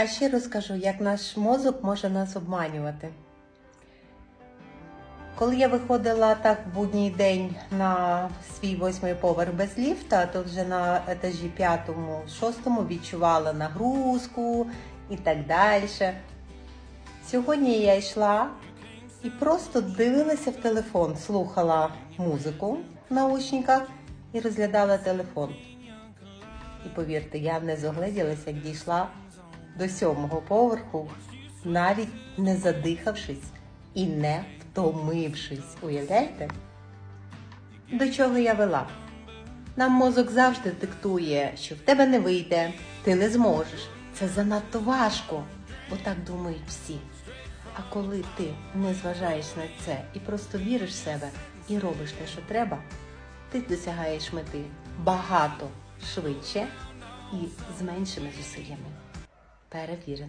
А ще розкажу, як наш мозок може нас обманювати. Коли я виходила так в будній день на свій восьмий поверх без ліфта, то вже на етажі п'ятому, шостому відчувала нагрузку і так далі. Сьогодні я йшла і просто дивилася в телефон, слухала музику в наушниках і розглядала телефон. І повірте, я не зогледілася, як дійшла до сьомого поверху, навіть не задихавшись і не втомившись. Уявляєте? До чого я вела? Нам мозок завжди диктує, що в тебе не вийде, ти не зможеш. Це занадто важко, бо так думають всі. А коли ти не зважаєш на це і просто віриш в себе і робиш те, що треба, ти досягаєш мети багато швидше і з меншими зусиллями. para vir.